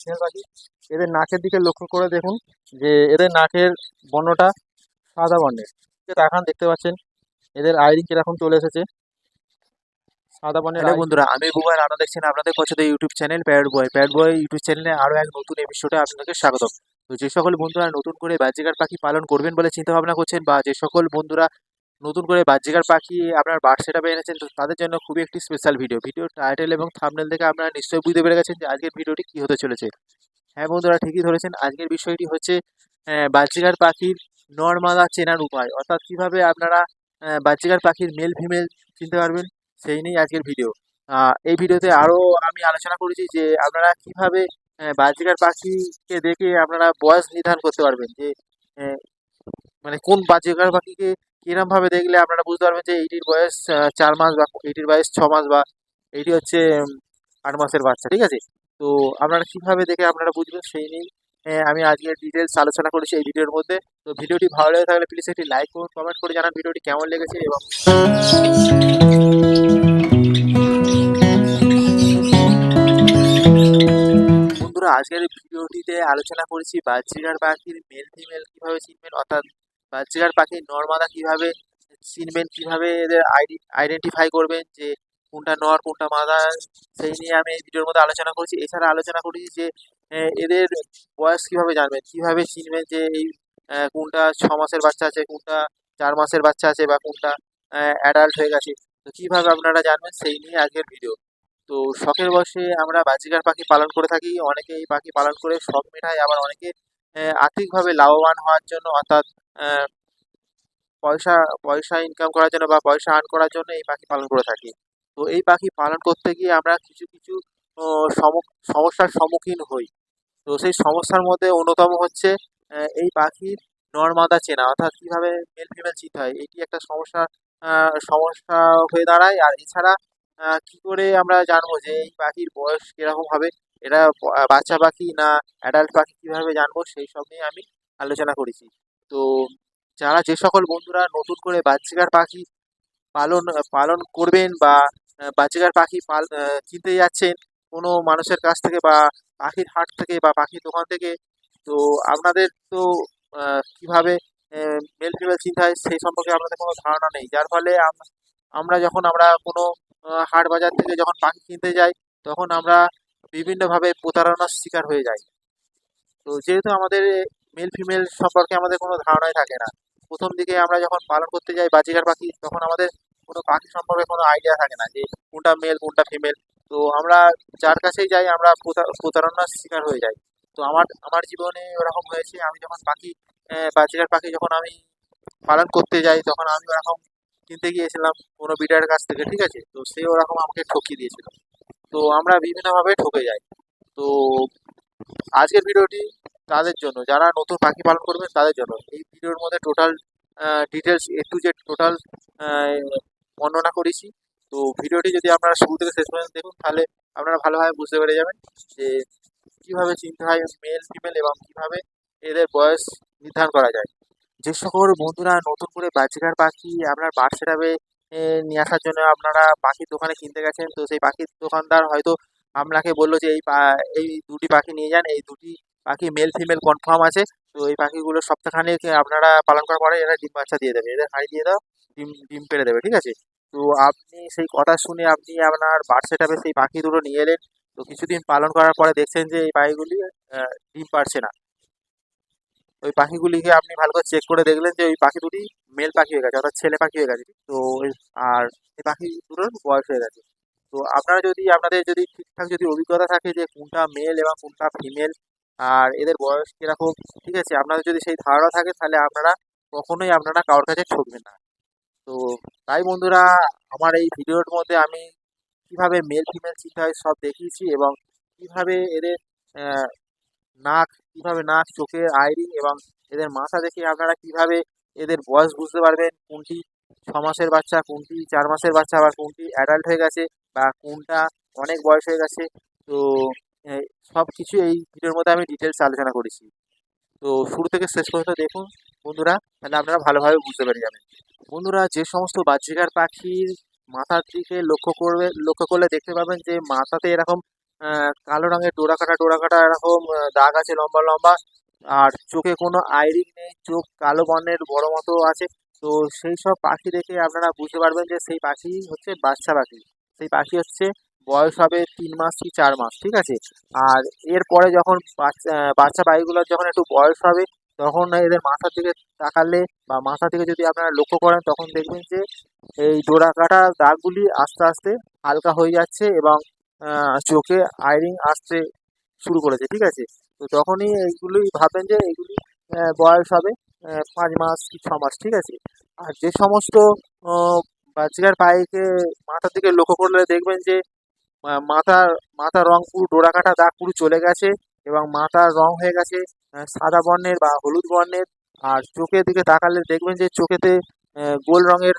Female পাখি এদের নাকের দিকে লক্ষ্য করে দেখুন যে এদের নাকের বর্ণটা সাদা বর্ণের। যে দেখতে পাচ্ছেন এদের আইরিং কীরকম চলে এসেছে। সাদা বর্ণের বন্ধুরা আমি বুবাই রানা দেখছেন আপনাদের পছন্দের YouTube channel Pad Boy Pad Boy YouTube চ্যানেলে আরও এক নতুন এপিসোডে আপনাদের স্বাগত তো যে সকল বন্ধুরা নতুন করে বাজিকার পাখি পালন করবেন বলে চিন্তা ভাবনা করছেন বা যে সকল বন্ধুরা নতুন করে বাজিকার পাখি আপনার বার্ড সেটা এনেছেন তো তাদের জন্য খুবই একটি স্পেশাল ভিডিও ভিডিও টাইটেল এবং থামনেল দেখে আপনারা নিশ্চয়ই বুঝতে পেরে গেছেন যে আজকের ভিডিওটি কী হতে চলেছে। হ্যাঁ বন্ধুরা ঠিকই ধরেছেন আজকের বিষয়টি হচ্ছে আহ, বাজিকার পাখির নর্মাদা চেনার উপায়। অর্থাৎ কীভাবে আপনারা আহ, বাজিকার পাখির মেল ফিমেল চিনতে পারবেন সেই নিয়েই আজকের ভিডিও এই ভিডিওতে আরও আমি আলোচনা করেছি যে আপনারা কীভাবে আহ, বাজিকার পাখিকে দেখে আপনারা বয়স নির্ধারণ করতে পারবেন যে মানে কোন বাজিকার পাখিকে কিরম ভাবে দেখলে আপনারা বুঝতে পারবেন যে এইটির বয়স চার মাস বা এইটির বয়স ছ মাস বা এইটি হচ্ছে আট মাসের বাচ্চা ঠিক আছে? তো আপনারা কীভাবে দেখে আপনারা বুঝবেন সেই আহ, আমি আজকে ডিটেলস আলোচনা করেছি এই ভিডিওর মধ্যে। তো ভিডিওটি ভালো লেগে থাকলে প্লিজ একটি লাইক করুন কমেন্ট করে জানান ভিডিওটি কেমন লেগেছে এবং বন্ধুরা আজকের ভিডিওটিতে আলোচনা করেছি বাচ্চিকার পাখির মেল ফিমেল কীভাবে চিনবেন? অর্থাৎ বাচ্চিকার পাখির নর্মাদা কীভাবে চিনবেন, কীভাবে এদের আইডেন্টিফাই করবেন যে কোনটা নর, কোনটা মাদা, সেই নিয়ে আমি এই ভিডিওর মধ্যে আলোচনা করেছি। এছাড়া আলোচনা করেছি যে এদের বয়স কীভাবে জানবেন? কীভাবে চিনবেন যে এই কোনটা ছ মাসের বাচ্চা আছে, কোনটা চার মাসের বাচ্চা আছে বা কোনটা অ্যাডাল্ট হয়ে গেছে? তো কীভাবে আপনারা জানবেন সেই নিয়ে আজকের ভিডিও। তো শখের বশে আমরা বাজিকার পাখি পালন করে থাকি। অনেকে এই পাখি পালন করে শখ মেটায়, আবার অনেকে আর্থিকভাবে লাভবান হওয়ার জন্য, অর্থাৎ পয়সা পয়সা ইনকাম করার জন্য বা পয়সা আর্ন করার জন্য এই পাখি পালন করে থাকি। তো এই পাখি পালন করতে গিয়ে আমরা কিছু কিছু সমস্যার সম্মুখীন হই। তো সেই সমস্যার মধ্যে অন্যতম হচ্ছে এই পাখির নর্মাদা চেনা, অর্থাৎ কীভাবে মেল ফিমেল চিনতে হয়, এটি একটা সমস্যা সমস্যা হয়ে দাঁড়ায়। আর এছাড়া কি করে আমরা জানব যে এই পাখির বয়স কীরকম হবে? এটা বাচ্চা পাখি না অ্যাডাল্ট পাখি কীভাবে জানব সেই সব নিয়ে আমি আলোচনা করেছি। তো যারা যে সকল বন্ধুরা নতুন করে বাচ্চিকার পাখি পালন পালন করবেন বা বাচ্চিকার পাখি পাল কিনতে যাচ্ছেন কোনো মানুষের কাছ থেকে বা পাখির হাট থেকে বা পাখির দোকান থেকে, তো আপনাদের তো কীভাবে মেল ফিমেল চিন্তা হয় সেই সম্পর্কে আপনাদের কোনো ধারণা নেই। যার ফলে আমরা যখন আমরা কোনো হাট বাজার থেকে যখন পাখি কিনতে যাই, তখন আমরা বিভিন্নভাবে প্রতারণার শিকার হয়ে যায়। তো যেহেতু আমাদের মেল ফিমেল সম্পর্কে আমাদের কোনো ধারণাই থাকে না, প্রথম দিকে আমরা যখন পালন করতে যাই বাজিকার পাখি, তখন আমাদের কোনো পাখি সম্পর্কে কোনো আইডিয়া থাকে না যে কোনটা মেল কোনটা ফিমেল তো আমরা যার কাছেই যাই, আমরা প্রতা- প্রতারণার শিকার হয়ে যাই। তো আমার আমার জীবনে ওরকম হয়েছে, আমি যখন পাখি বাজিকার পাখি যখন আমি পালন করতে যাই, তখন আমি ওরকম কিনতে গিয়েছিলাম কোনো বিডারের কাছ থেকে, ঠিক আছে? তো সে ওরকম আমাকে ঠকিয়ে দিয়েছিল। তো আমরা বিভিন্নভাবে ঠকে যাই। তো আজকের ভিডিওটি তাদের জন্য, যারা নতুন পাখি পালন করবেন তাদের জন্য। এই ভিডিওর মধ্যে total details A to Z total বর্ণনা করেছি। তো ভিডিওটি যদি আপনারা শুরু থেকে শেষ পর্যন্ত দেখুন, তাহলে আপনারা ভালোভাবে বুঝতে পেরে যাবেন যে কীভাবে চিনতে হয় মেল ফিমেল এবং কীভাবে এদের বয়স নির্ধারণ করা যায়। যে সকল বন্ধুরা নতুন করে বাজিকার পাখি আপনার বার্ড নিয়ে আসার জন্য আপনারা পাখির দোকানে কিনতে গেছেন। তো সেই পাখির দোকানদার হয়তো আপনাকে বলল যে, এই এই দুটি পাখি নিয়ে যান। এই দুটি পাখি মেল ফিমেল কনফার্ম আছে। তো এই পাখিগুলো সপ্তাহখানেক আপনারা পালন করার পরে এরা ডিম বাচ্চা দিয়ে দেবে। এদের হাঁড়ি দিয়ে দাও, ডিম ডিম পেড়ে দেবে, ঠিক আছে? তো আপনি সেই কথা শুনে আপনি আপনার বার্ড সেটাপে সেই পাখি দুটো নিয়ে এলেন। তো কিছুদিন পালন করার পরে দেখছেন যে এই পাখিগুলি ডিম পারছে না। ওই পাখিগুলিকে আপনি ভালো করে চেক করে দেখলেন যে ওই পাখি দুটি মেল পাখি হয়ে গেছে, অর্থাৎ ছেলে পাখি হয়ে গেছে। তো আর এই পাখি দুটোর বয়স হয়ে গেছে। তো আপনারা যদি, আপনাদের যদি ঠিকঠাক যদি অভিজ্ঞতা থাকে যে কোনটা মেল এবং কোনটা ফিমেল আর এদের বয়স কীরকম, ঠিক আছে, আপনাদের যদি সেই ধারণা থাকে, তাহলে আপনারা কখনোই আপনারা কারোর কাছে ঠকবেন না। তো তাই বন্ধুরা, আমার এই ভিডিওর মধ্যে আমি কীভাবে মেল ফিমেল চিন্তা হয় সব দেখিয়েছি এবং কীভাবে এদের নাক, কীভাবে নাক চোখের আইরিং এবং এদের মাথা দেখে আপনারা কীভাবে এদের বয়স বুঝতে পারবেন? কোনটি ছ মাসের বাচ্চা, কোনটি চার মাসের বাচ্চা আবার কোনটি অ্যাডাল্ট হয়ে গেছে বা কোনটা অনেক বয়স হয়ে গেছে? তো সব কিছু এই ভিডিওর মধ্যে আমি ডিটেলস আলোচনা করেছি। তো, শুরু থেকে শেষ পর্যন্ত দেখুন বন্ধুরা, তাহলে আপনারা ভালোভাবে বুঝতে পেরে যাবেন। বন্ধুরা, যে সমস্ত বাচ্চিকার পাখির মাথার দিকে লক্ষ্য করবে, লক্ষ্য করলে দেখতে পাবেন যে মাথাতে এরকম কালো রঙের ডোরা কাটা ডোরা কাটা এরকম দাগ আছে, লম্বা লম্বা। আর চোখে কোনো আইরিং নেই, চোখ কালো বর্ণের, বড় মতো আছে। তো সেই সব পাখি দেখে আপনারা বুঝতে পারবেন যে সেই পাখি হচ্ছে বাচ্চা পাখি। সেই পাখি হচ্ছে, বয়স হবে তিন মাস কি চার মাস, ঠিক আছে? আর এরপরে যখন বাচ্চা বাচ্চা পাখিগুলোর যখন একটু বয়স হবে, তখন এদের মাথার দিকে তাকালে বা মাথা থেকে যদি আপনারা লক্ষ্য করেন, তখন দেখবেন যে এই ডোরা কাটা দাগগুলি আস্তে আস্তে হালকা হয়ে যাচ্ছে এবং চোখে আয়রিং আসতে শুরু করেছে, ঠিক আছে? তো তখনই এইগুলোই ভাববেন যে এইগুলি বয়স হবে পাঁচ মাস কি ছ মাস, ঠিক আছে? আর যে সমস্ত বাচ্চার পায়েকে মাথার দিকে লক্ষ্য করলে দেখবেন যে মাথার মাথার রং পুরো ডোরা কাটা দাগ পুরো চলে গেছে এবং মাথার রং হয়ে গেছে সাদা বর্ণের বা হলুদ বর্ণের। আর চোখের দিকে তাকালে দেখবেন যে চোখেতে গোল রঙের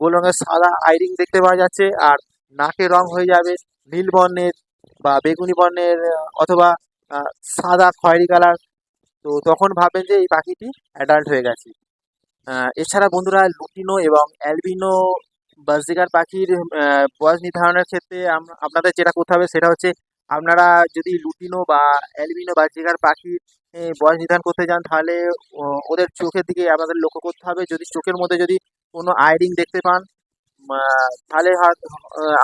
গোল রঙের সাদা আইরিং দেখতে পাওয়া যাচ্ছে। আর নাকের রং হয়ে যাবে নীল বর্ণের বা বেগুনি বর্ণের অথবা সাদা খয়েরি কালার। তো তখন ভাববেন যে এই পাখিটি অ্যাডাল্ট হয়ে গেছে। এছাড়া বন্ধুরা লুটিনো এবং অ্যালবিনো বাজরিগার পাখির বয়স নির্ধারণের ক্ষেত্রে আপনাদের যেটা করতে হবে সেটা হচ্ছে আপনারা যদি লুটিনো বা অ্যালবিনো বাজরিগার পাখির বয়স নির্ধারণ করতে যান তাহলে ওদের চোখের দিকে আপনাদের লক্ষ্য করতে হবে। যদি চোখের মধ্যে যদি কোনো আইরিং দেখতে পান তাহলে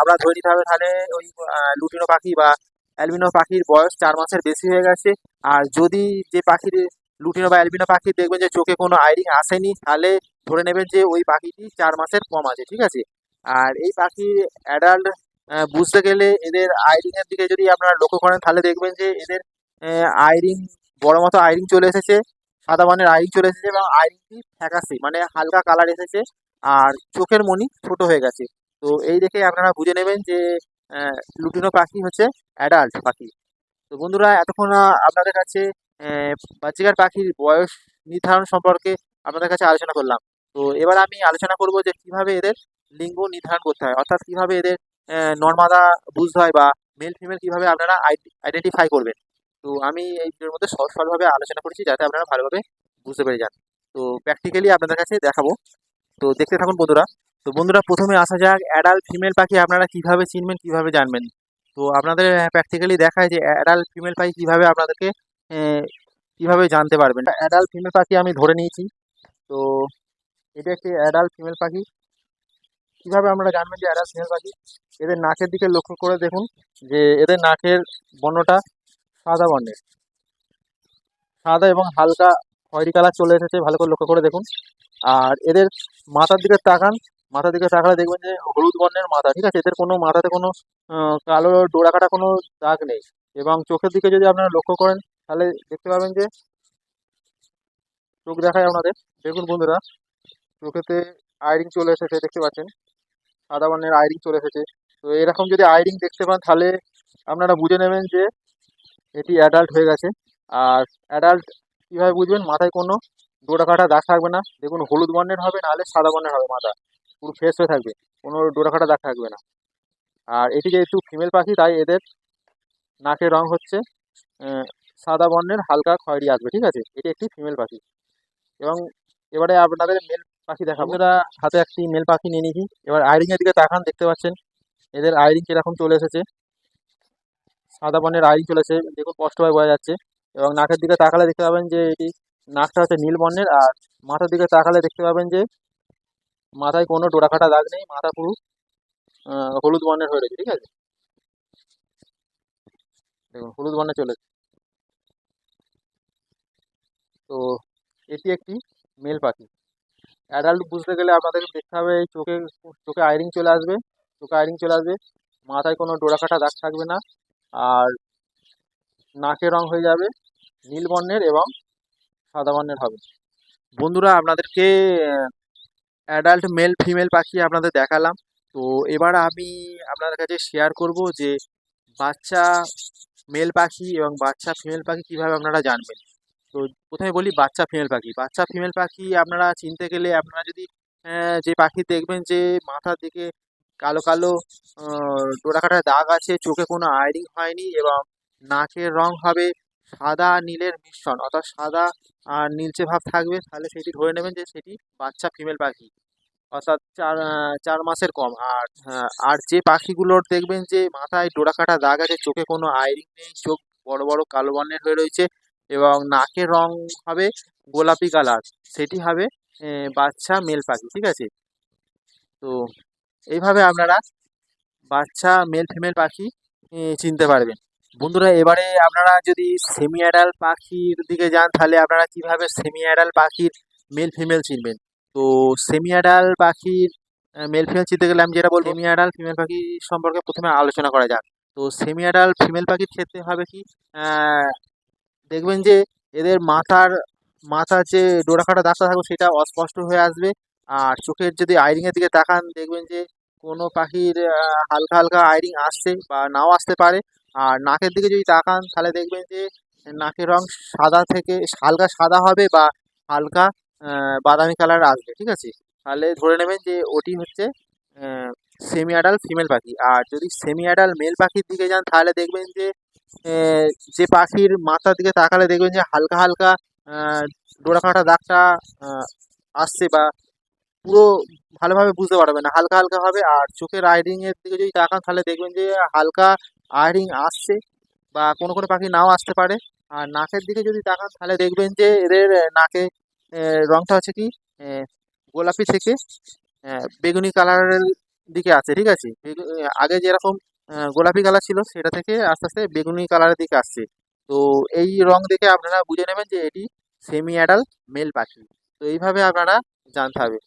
আমরা ধরে নিতে হবে তাহলে ওই লুটিনো পাখি বা অ্যালবিনো পাখির বয়স চার মাসের বেশি হয়ে গেছে। আর যদি যে পাখির, লুটিনো বা অ্যালবিনো পাখি দেখবেন যে চোখে কোনো আইরিং আসেনি, তাহলে ধরে নেবেন যে ওই পাখিটি চার মাসের কম আছে, ঠিক আছে? আর এই পাখির অ্যাডাল্ট বুঝতে গেলে এদের আইরিং এর দিকে যদি আপনারা লক্ষ্য করেন, তাহলে দেখবেন যে এদের আইরিং, বড় মতো আইরিং চলে এসেছে, সাদা বর্ণের আইরিং চলে এসেছে এবং আইরিংটি ফ্যাকাশে মানে হালকা কালার এসেছে। আর চোখের মনি ছোট হয়ে গেছে। তো এই দেখে আপনারা বুঝে নেবেন যে লুটিনো পাখি হচ্ছে অ্যাডাল্ট পাখি। তো বন্ধুরা, এতক্ষণ আপনাদের কাছে বাচ্চাকার পাখির বয়স নির্ধারণ সম্পর্কে আপনাদের কাছে আলোচনা করলাম। তো এবার আমি আলোচনা করব যে কীভাবে এদের লিঙ্গ নির্ধারণ করতে হয়, অর্থাৎ কীভাবে এদের নর্মাদা বুঝতে হয় বা মেল ফিমেল কীভাবে আপনারা আইডেন্টিফাই করবেন। তো আমি এই ভিডিওর মধ্যে সহজ সরলভাবে আলোচনা করেছি যাতে আপনারা ভালোভাবে বুঝতে পেরে যান। তো প্র্যাকটিক্যালি আপনাদের কাছে দেখাবো। তো দেখতে থাকুন বন্ধুরা। তো বন্ধুরা, প্রথমে আসা যাক অ্যাডাল্ট ফিমেল পাখি আপনারা কীভাবে চিনবেন, কীভাবে জানবেন? তো আপনাদের প্র্যাকটিক্যালি দেখায় যে অ্যাডাল্ট ফিমেল পাখি কীভাবে আপনাদেরকে কীভাবে জানতে পারবেন। অ্যাডাল্ট ফিমেল পাখি আমি ধরে নিয়েছি। তো এটা একটি অ্যাডাল্ট ফিমেল পাখি। কীভাবে আমরা জানবেন যে অ্যাডাল্ট ফিমেল পাখি? এদের নাকের দিকে লক্ষ্য করে দেখুন যে এদের নাকের বর্ণটা সাদা বর্ণের। সাদা এবং হালকা খয়েরি কালার চলে এসেছে, ভালো করে লক্ষ্য করে দেখুন। আর এদের মাথার দিকে তাকান, মাথার দিকে তাকালে দেখবেন যে হলুদ বর্ণের মাথা, ঠিক আছে? এদের কোনো মাথাতে কোনো কালো ডোরা কাটা কোনো দাগ নেই এবং চোখের দিকে যদি আপনারা লক্ষ্য করেন, তাহলে দেখতে পাবেন যে চোখ দেখায় আপনাদের। দেখুন বন্ধুরা, চোখেতে আয়রিং চলে এসেছে, দেখতে পাচ্ছেন? সাদা বর্ণের আয়রিং চলে এসেছে। তো এরকম যদি আয়রিং দেখতে পান, তাহলে আপনারা বুঝে নেবেন যে এটি অ্যাডাল্ট হয়ে গেছে। আর অ্যাডাল্ট কীভাবে বুঝবেন? মাথায় কোনো ডোরা কাটা দাগ থাকবে না। দেখুন, হলুদ বর্ণের হবে, নাহলে সাদা বর্ণের হবে মাথা। পুরো ফ্রেশ হয়ে থাকবে। কোনো ডোরা কাটা দাগ থাকবে না। আর এটি যেহেতু ফিমেল পাখি, তাই এদের নাকের রং হচ্ছে সাদা বর্ণের, হালকা খয়েরি আসবে, ঠিক আছে? এটি একটি ফিমেল পাখি। এবং এবারে আপনাদের মেল পাখি দেখাবো। এরা হাতে একটি মেল পাখি নিয়ে নিয়েছি। এবার আইরিং এর দিকে তাকান, দেখতে পাচ্ছেন, এদের আয়রিং কীরকম চলে এসেছে। সাদা বর্ণের আয়রিং চলে এসেছে দেখুন, স্পষ্টভাবে বোঝা যাচ্ছে। এবং নাকের দিকে তাকালে দেখতে পাবেন যে এটি নাকটা হচ্ছে নীল বর্ণের আর মাথার দিকে তাকালে দেখতে পাবেন যে মাথায় কোনো ডোরাকাটা দাগ নেই, মাথা পুরো হলুদ বর্ণের হয়ে রয়েছে, ঠিক আছে দেখুন, হলুদ বর্ণে চলে এসেছে। তো এটি একটি মেল পাখি অ্যাডাল্ট বুঝতে গেলে আপনাদেরকে দেখতে হবে, এই চোখে চোখে আয়রিং চলে আসবে, চোখে আয়রিং চলে আসবে, মাথায় কোনো ডোরাকাটা দাগ থাকবে না, আর নাকের রং হয়ে যাবে নীল বর্ণের এবং সাদা বর্ণের হবে। বন্ধুরা, আপনাদেরকে অ্যাডাল্ট মেল ফিমেল পাখি আপনাদের দেখালাম। তো এবার আমি আপনাদের কাছে শেয়ার করব যে বাচ্চা মেল পাখি এবং বাচ্চা ফিমেল পাখি কীভাবে আপনারা জানবেন। তো প্রথমে বলি বাচ্চা ফিমেল পাখি। বাচ্চা ফিমেল পাখি আপনারা চিনতে গেলে আপনারা যদি যে পাখি দেখবেন যে মাথার দিকে কালো কালো ডোরাকাটার দাগ আছে, চোখে কোনো আয়রিং হয়নি এবং নাকের রং হবে সাদা নীলের মিশ্রণ, অর্থাৎ সাদা আর নীলচে ভাব থাকবে, তাহলে সেটি ধরে নেবেন যে সেটি বাচ্চা ফিমেল পাখি, অর্থাৎ চার চার মাসের কম। আর আর যে পাখিগুলোর দেখবেন যে মাথায় ডোরা কাটা দাগ আছে, চোখে কোনো আইরিং নেই, চোখ বড় বড় কালো বর্ণের হয়ে রয়েছে এবং নাকের রং হবে গোলাপি কালার, সেটি হবে বাচ্চা মেল পাখি, ঠিক আছে? তো এইভাবে আপনারা বাচ্চা মেল ফিমেল পাখি চিনতে পারবেন। বন্ধুরা, এবারে আপনারা যদি সেমি অ্যাডাল্ট পাখির দিকে যান, তাহলে আপনারা কীভাবে সেমি অ্যাডাল্ট পাখির মেল ফিমেল চিনবেন? তো সেমি অ্যাডাল্ট পাখির মেল ফিমেল চিনতে গেলে আমি যেটা বলব সেমি অ্যাডাল ফিমেল পাখি সম্পর্কে প্রথমে আলোচনা করা যাক। তো সেমি অ্যাডাল্ট ফিমেল পাখির ক্ষেত্রে হবে কি দেখবেন যে এদের মাথার মাথার যে ডোরাকাটা দাগটা থাকবে, সেটা অস্পষ্ট হয়ে আসবে। আর চোখের যদি আইরিংয়ের দিকে তাকান, দেখবেন যে কোনো পাখির হালকা হালকা আইরিং আসছে বা নাও আসতে পারে। আর নাকের দিকে যদি তাকান, তাহলে দেখবেন যে, নাকের রং সাদা থেকে, হালকা সাদা হবে বা হালকা বাদামি কালার আসবে, ঠিক আছে? তাহলে ধরে নেবেন যে, ওটি হচ্ছে সেমি অ্যাডাল্ট ফিমেল পাখি। আর যদি সেমি অ্যাডাল্ট মেল পাখির দিকে যান, তাহলে দেখবেন যে যে পাখির মাথার দিকে তাকালে দেখবেন যে, হালকা হালকা ডোরা কাটা দাগটা আসছে বা পুরো ভালোভাবে বুঝতে পারবে না। হালকা হালকা হবে আর চোখের রাইডিংয়ের দিকে যদি তাকান, তাহলে দেখবেন যে, হালকা আইরিং আসছে বা কোনো কোনো পাখি নাও আসতে পারে। আর নাকের দিকে যদি তাকান, তাহলে দেখবেন যে এদের নাকে রংটা হচ্ছে কি গোলাপি থেকে বেগুনি কালারের দিকে আছে ঠিক আছে? আগে যেরকম গোলাপি কালার ছিল, সেটা থেকে আস্তে আস্তে বেগুনি কালারের দিকে আসছে। তো এই রং দেখে আপনারা বুঝে নেবেন যে এটি সেমি অ্যাডাল্ট মেল পাখি। তো এইভাবে আপনারা জানতে হবে।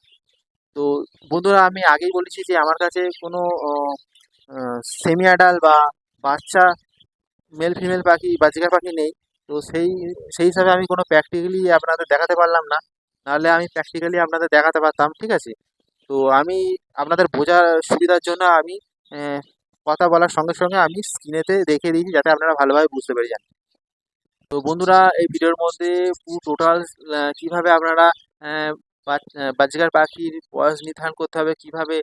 তো বন্ধুরা, আমি আগেই বলেছি যে আমার কাছে কোনো সেমি অ্যাডাল্ট বা বাচ্চা মেল ফিমেল পাখি বা পাখি নেই, তো সেই সেই হিসাবে আমি কোনো প্র্যাকটিক্যালি আপনাদের দেখাতে পারলাম না। নাহলে আমি প্র্যাকটিক্যালি আপনাদের দেখাতে পারতাম, ঠিক আছে? তো আমি আপনাদের বোঝার সুবিধার জন্য আমি কথা বলার সঙ্গে সঙ্গে আমি স্ক্রিনেতে দেখে দিয়েছি, যাতে আপনারা ভালোভাবে বুঝতে পেরে যান। তো বন্ধুরা, এই ভিডিওর মধ্যে পুরো টোটাল কীভাবে আপনারা বাচ্চাকার পাখির বয়স নির্ধারণ করতে হবে, কীভাবে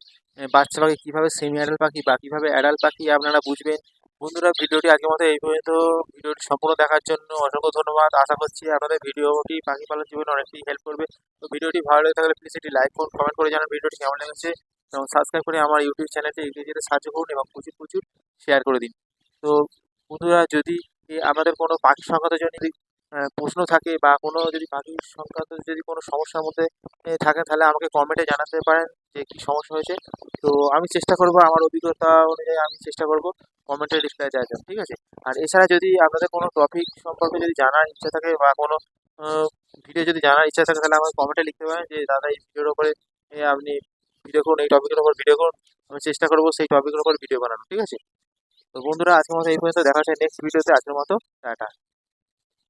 বাচ্চা পাখি কীভাবে সেমি অ্যাডাল্ট পাখি বা কীভাবে অ্যাডাল্ট পাখি আপনারা বুঝবেন বন্ধুরা, ভিডিওটি আজকের মতো এই পর্যন্ত ভিডিওটি সম্পূর্ণ দেখার জন্য অসংখ্য ধন্যবাদ। আশা করছি আপনাদের ভিডিওটি পাখি পালন জীবনে অনেকটাই হেল্প করবে। তো ভিডিওটি ভালো লেগে থাকলে প্লিজ এটি লাইক করুন কমেন্ট করে জানান ভিডিওটি কেমন লেগেছে। এবং সাবস্ক্রাইব করে আমার ইউটিউব চ্যানেলটি এগিয়ে যেতে সাহায্য করুন এবং প্রচুর প্রচুর শেয়ার করে দিন। তো বন্ধুরা, যদি আমাদের কোনো পাখি সংক্রান্ত যদি প্রশ্ন থাকে বা কোনো যদি পাখি সংক্রান্ত যদি কোনো সমস্যার মধ্যে থাকেন, তাহলে আমাকে কমেন্টে জানাতে পারেন যে কী সমস্যা হয়েছে। তো আমি চেষ্টা করব, আমার অভিজ্ঞতা অনুযায়ী আমি চেষ্টা করব। কমেন্টে রিপ্লাই দেওয়ার যাবে, ঠিক আছে? আর এছাড়া যদি আপনাদের কোনো টপিক সম্পর্কে যদি জানার ইচ্ছা থাকে বা কোনো ভিডিও যদি জানার ইচ্ছা থাকে, তাহলে আমাকে কমেন্টে লিখতে পারেন যে, দাদা, এই ভিডিওর উপরে আপনি ভিডিও করুন, এই টপিকের উপর ভিডিও করুন, আমি চেষ্টা করব সেই টপিকের উপর ভিডিও বানানো ঠিক আছে? তো বন্ধুরা, আজকের মতো এই পর্যন্ত, দেখা যায় নেক্সট ভিডিওতে আজকের মতো, টাটা।